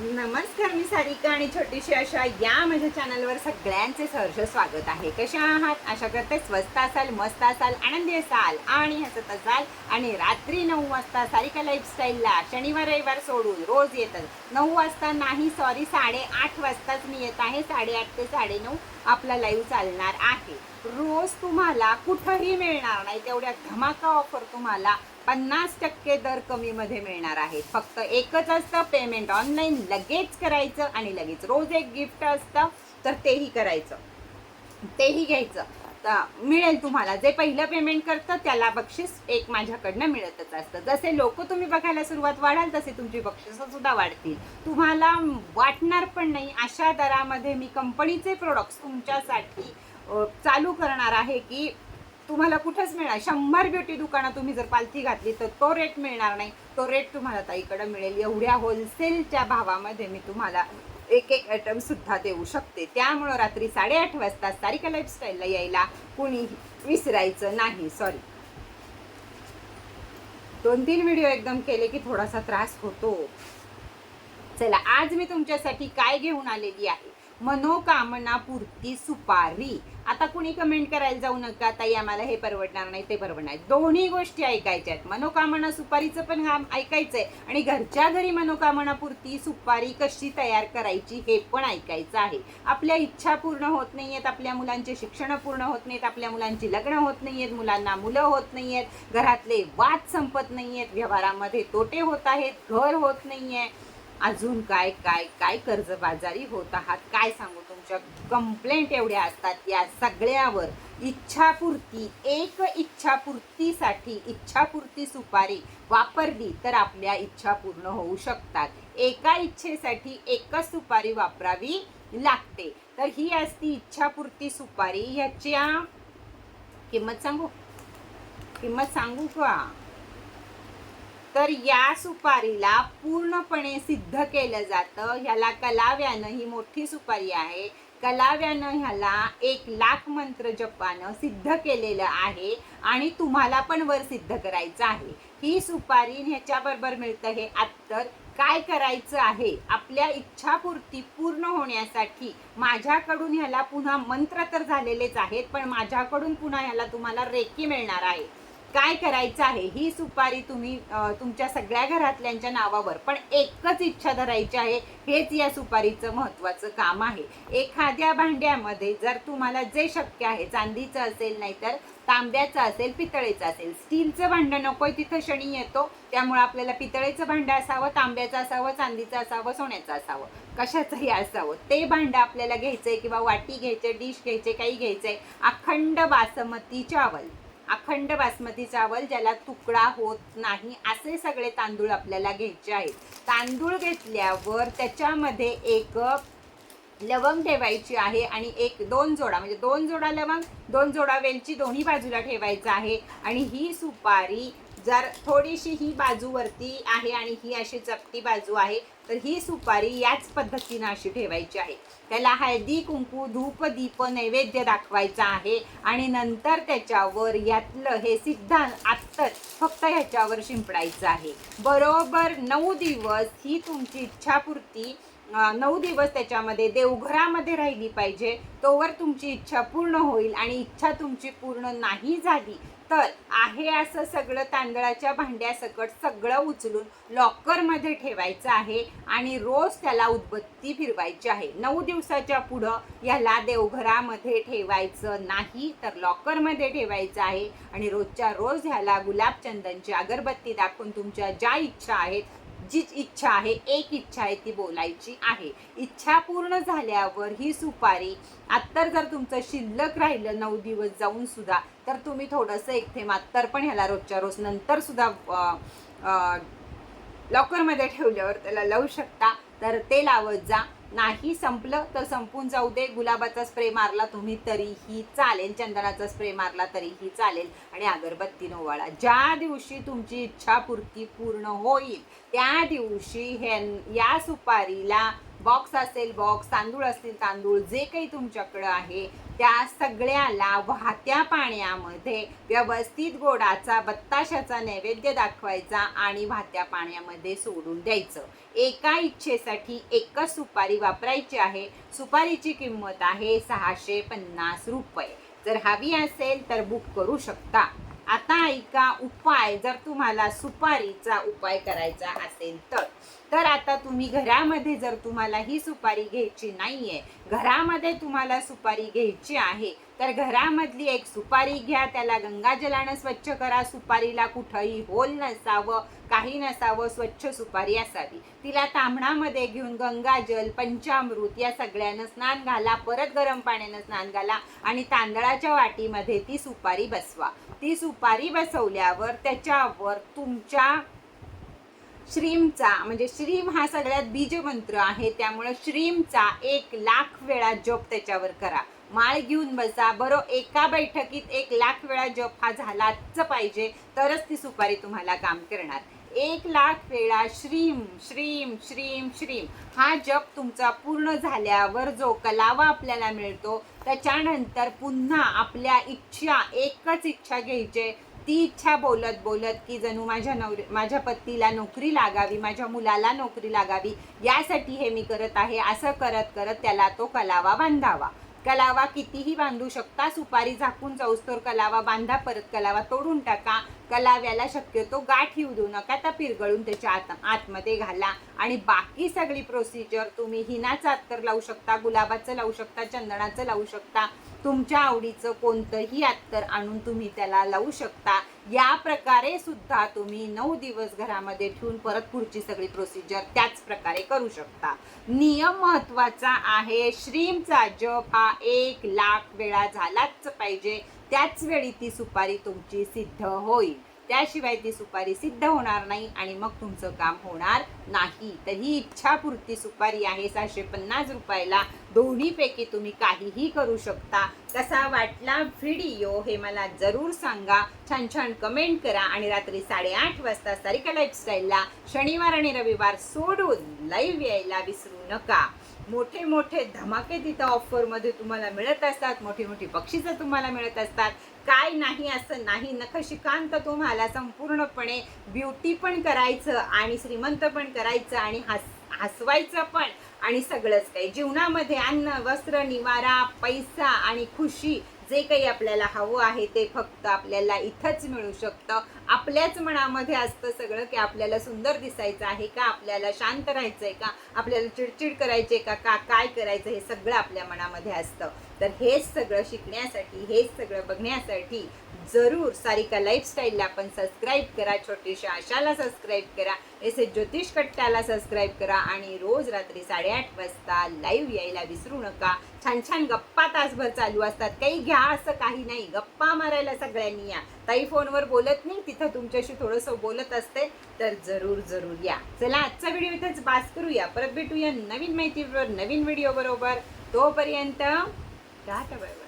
नमस्कार मी सारिका आणि छोटीशी अशा या माझ्या चॅनलवर सगळ्यांचे सहर्ष स्वागत आहे. कशा आहात? अशा करते स्वस्त असाल मस्त असाल आनंदी असाल आणि हसत असाल आणि रात्री नऊ वाजता सारिका लाईफस्टाईलला शनिवार रविवार सोडून रोज येतात नऊ वाजता नाही सॉरी साडेआठ वाजताच मी येत आहे. साडेआठ ते साडेनऊ आपला लाईव्ह चालणार आहे. रोज तुम्हाला कुठंही मिळणार नाही तेवढ्या धमाका ऑफर तुम्हाला पन्नास टक्के दर कमीमध्ये मिळणार आहे फक्त एकच असतं पेमेंट ऑनलाईन लगेच करायचं आणि लगेच. रोज एक गिफ्ट असतं तर तेही करायचं. तेही घ्यायचं. मिळेल तुम्हाला. जे पहिलं पेमेंट करतं त्याला बक्षीस एक माझ्याकडनं मिळतच असतं. जसे लोक तुम्ही बघायला सुरुवात वाढाल तसे तुमची बक्षीसंसुद्धा वाढतील. तुम्हाला वाटणार पण नाही अशा दरामध्ये मी कंपनीचे प्रोडक्ट्स तुमच्यासाठी चालू करणार आहे की तुम्हाला कुठंच मिळणार. शंभर ब्युटी दुकानात तुम्ही जर पालथी घातली तर तो रेट मिळणार नाही. तो रेट तुम्हाला ताईकडं मिळेल. एवढ्या होलसेलच्या भावामध्ये मी तुम्हाला एक एक आयटम सुद्धा देऊ शकते. त्यामुळं रात्री साडेआठ वाजता सारिका लाईफस्टाईलला यायला कुणी विसरायचं नाही. सॉरी दोन तीन व्हिडिओ एकदम केले की थोडासा त्रास होतो. चला आज मी तुमच्यासाठी काय घेऊन आलेली आहे? मनोकामना पूर्ती सुपारी. आता कुणी कमेंट करायला जाऊ नका ताई आम्हाला हे परवडणार नाही ते परवडणार दोन्ही गोष्टी ऐकायच्या आहेत मनोकामना सुपारीचं पण काम ऐकायचंय आणि घरच्या घरी मनोकामना पूर्ती सुपारी कशी तयार करायची हे पण ऐकायचं आहे. आपल्या इच्छा पूर्ण होत नाही आहेत आपल्या मुलांचे शिक्षण पूर्ण होत नाहीत आपल्या मुलांची लग्न होत नाही आहेत मुलांना मुलं होत नाही आहेत घरातले वाद संपत नाही आहेत व्यवहारामध्ये तोटे होत आहेत घर होत नाही आहे अजून काय काय काय कर्जबाजारी होत आहात? काय सांगू तुमच्या कंप्लेंट एवढ्या असतात? या सगळ्यावर इच्छापूर्ती एक इच्छापूर्तीसाठी इच्छापूर्ती सुपारी वापरली तर आपल्या इच्छा पूर्ण होऊ शकतात. एका इच्छेसाठी एकच सुपारी वापरावी लागते. तर ही असती इच्छापूर्ती सुपारी. ह्याच्या किंमत सांगू? किंमत सांगू का? तर या सुपारीला पूर्णपणे सिद्ध केलं जातं. ह्याला कलाव्यानं ही मोठी सुपारी आहे. कलाव्यानं ह्याला एक लाख मंत्र जपानं सिद्ध केलेलं आहे आणि तुम्हाला पण वर सिद्ध करायचं आहे. ही सुपारी ह्याच्याबरोबर मिळतं हे अत्तर काय करायचं आहे? आपल्या इच्छापूर्ती पूर्ण होण्यासाठी माझ्याकडून ह्याला पुन्हा मंत्र तर झालेलेच आहेत पण माझ्याकडून पुन्हा ह्याला तुम्हाला रेकी मिळणार आहे. काय करायचं आहे ही सुपारी तुम्ही तुमच्या सगळ्या घरातल्यांच्या नावावर पण एकच इच्छा धरायची आहे हेच या सुपारीचं महत्वाचं काम आहे. एखाद्या भांड्यामध्ये जर तुम्हाला जे शक्य आहे चांदीचं असेल नाहीतर तांब्याचं असेल पितळेचं असेल स्टीलचं भांडं नकोय तिथं शनी येतो त्यामुळे आपल्याला पितळेचं भांडं असावं तांब्याचं असावं चांदीचं असावं सोन्याचं असावं. कशाचंही असावं. ते भांडं आपल्याला घ्यायचंय किंवा वाटी घ्यायचे डिश घ्यायचे काही घ्यायचंय अखंड बासमती चावल अखंड बासमती चावल ज्याला तुकडा होत नाही असे सगळे तांदूळ आपल्याला घ्यायचे आहेत. तांदूळ घेतल्यावर त्याच्यामध्ये एक लवंग ठेवायची आहे आणि एक दोन जोडा म्हणजे दोन जोडा लवंग दोन जोडा वेलची दोन्ही बाजूला ठेवायचं आहे. आणि ही सुपारी जर थोडीशी ही बाजूवरती आहे आणि ही अशी चपटी बाजू आहे तर ही सुपारी याच पद्धतीनं अशी ठेवायची आहे. त्याला हळदी कुंकू धूप दीप नैवेद्य दाखवायचा आहे आणि नंतर त्याच्यावर यातलं हे सिद्धांत आत्तर फक्त ह्याच्यावर शिंपडायचं आहे. बरोबर नऊ दिवस ही तुमची इच्छापूर्ती नऊ दिवस त्याच्यामध्ये देवघरामध्ये राहिली पाहिजे. तोवर तुमची इच्छा पूर्ण होईल आणि इच्छा तुमची पूर्ण नाही झाली तर आहे असं सगळं तांदळाच्या भांड्यासकट सगळं उचलून लॉकरमध्ये ठेवायचं आहे आणि रोज त्याला उदबत्ती फिरवायची आहे. नऊ दिवसाच्या पुढं याला देवघरामध्ये ठेवायचं नाही तर लॉकरमध्ये ठेवायचं आहे. आणि रोजच्या रोज ह्याला गुलाबचंदनची अगरबत्ती दाखवून तुमच्या ज्या इच्छा आहेत जी इच्छा आहे एक इच्छा आहे ती बोलायची आहे. इच्छा पूर्ण झाल्यावर ही सुपारी आत्तर जर तुमचं शिल्लक राहिलं नऊ दिवस जाऊन सुद्धा तर तुम्ही थोडंसं एक थेंब आत्तर पण ह्याला रोजच्या रोज नंतर सुद्धा लॉकरमध्ये ठेवल्यावर त्याला लावू शकता. तर ते लावत जा. नाही संपलं तर संपून जाऊ दे. गुलाबाचा स्प्रे मारला तुम्ही तरीही चालेल. चंदनाचा स्प्रे मारला तरीही चालेल. आणि अगरबत्ती ओवाळा. ज्या दिवशी तुमची इच्छापूर्ती पूर्ण होईल त्या दिवशी हे या सुपारीला बॉक्स असेल बॉक्स तांदूळ असतील तांदूळ जे काही तुमच्याकडं आहे त्या सगळ्याला वाहत्या पाण्यामध्ये व्यवस्थित गोडाचा बत्ताशाचा नैवेद्य दाखवायचा आणि वाहत्या पाण्यामध्ये सोडून द्यायचं. एका इच्छेसाठी एकच सुपारी वापरायची आहे. सुपारीची किंमत आहे सहाशे पन्नास रुपये. जर हवी असेल तर बुक करू शकता. आता ऐका उपाय जर तुम्हाला सुपारीचा उपाय करायचा असेल तर. तर आता तुम्ही घरामध्ये जर तुम्हाला ही सुपारी घ्यायची नाहीये घरामध्ये तुम्हाला सुपारी घ्यायची आहे तर घरामधली एक सुपारी घ्या त्याला गंगाजलानं स्वच्छ करा. सुपारीला कुठंही होल नसावं काही नसावं स्वच्छ सुपारी असावी. तिला तांबणामध्ये घेऊन गंगाजल पंचामृत या सगळ्यानं स्नान घाला. परत गरम पाण्यानं स्नान घाला आणि तांदळाच्या वाटीमध्ये ती सुपारी बसवा. ती सुपारी बसवल्यावर त्याच्यावर तुमच्या श्रीमचा म्हणजे श्रीम हा सगळ्यात बीजमंत्र आहे. त्यामुळे श्रीमचा एक लाख वेळा जप त्याच्यावर करा. माळ घेऊन बसा. बरं एका बैठकीत एक लाख वेळा जप हा झालाच पाहिजे. तरच ती सुपारी तुम्हाला काम करणार. एक लाख वेळा श्रीम श्रीम श्रीम श्रीम. हा जप तुमचा पूर्ण झाल्यावर जो कलावा आपल्याला मिळतो त्याच्यानंतर पुन्हा आपल्या इच्छा एकच इच्छा घ्यायचे. ती इच्छा बोलत बोलत की जणू माझ्या नवरी माझ्या पत्नीला नोकरी लागावी माझ्या मुलाला नोकरी लागावी यासाठी हे मी करत आहे असं करत करत त्याला तो कलावा बांधावा. कलावा कितीही बांधू शकता सुपारी झाकून चौस्तोर कलावा बांधा परत कलावा तोडून टाका. कलाव्याला शक्यतो गाठ येऊ देऊ नका त्या पिरगळून त्याच्या आत आतमध्ये घाला. आणि बाकी सगळी प्रोसिजर तुम्ही हिनाचं अत्तर लावू शकता गुलाबाचं लावू शकता चंदनाचं लावू शकता. तुमच्या आवडीचं कोणतंही अत्तर आणून तुम्ही त्याला लावू शकता. या प्रकारे सुद्धा तुम्ही नऊ दिवस घरामध्ये ठेवून परत पुढची सगळी प्रोसिजर त्याच प्रकारे करू शकता. नियम महत्त्वाचा आहे. श्रीमचा जप हा एक लाख वेळा झालाच पाहिजे. त्याच वेळी ती सुपारी तुमची सिद्ध होईल. त्याशिवाय ती सुपारी सिद्ध होणार नाही आणि मग तुमचं काम होणार नाही. तर ही इच्छापूर्ती सुपारी आहे. सहाशे पन्नास रुपयाला दोन्हीपैकी तुम्ही काहीही करू शकता. कसा वाटला व्हिडिओ हे मला जरूर सांगा. छान छान कमेंट करा आणि रात्री साडेआठ वाजता सारिका लाईफस्टाईलला शनिवार आणि रविवार सोडून लाईव्ह यायला विसरू नका. मोठे मोठे धमाके तिथं ऑफरमध्ये तुम्हाला मिळत असतात. मोठी मोठी बक्षिसं तुम्हाला मिळत असतात. काय नाही असं नाही नखशिकांत तुम्हाला संपूर्णपणे ब्युटी पण करायचं आणि श्रीमंत पण करायचं आणि हस हसवायचं पण. आणि सगळंच काही. जीवनामध्ये अन्न वस्त्र निवारा पैसा आणि खुशी जे काही आपल्याला हवं आहे ते फक्त आपल्याला इथंच मिळू शकतं. आपल्याच मनामध्ये असतं सगळं की आपल्याला सुंदर दिसायचं आहे का? आपल्याला शांत राहायचं आहे का? आपल्याला चिडचिड करायची आहे का? का काय करायचं हे सगळं आपल्या मनामध्ये असतं. तर हेच सगळं शिकण्यासाठी हेच सगळं बघण्यासाठी जरूर सारिका लाईफस्टाईलला आपण सबस्क्राईब करा. छोटीशा आशाला सबस्क्राईब करा. एस एस ज्योतिष कट्ट्याला सबस्क्राईब करा. आणि रोज रात्री साडेआठ वाजता लाईव्ह यायला विसरू नका. छान छान गप्पा तासभर चालू असतात. काही घ्या असं काही नाही. गप्पा मारायला सगळ्यांनी या. ताई फोनवर बोलत नाही तिथं तुमच्याशी थोडंसं बोलत असते तर जरूर जरूर या. चला आजचा व्हिडिओ इथंच बास करूया. परत भेटूया नवीन माहितीवर नवीन व्हिडिओ बरोबर. तोपर्यंत राहता बरोबर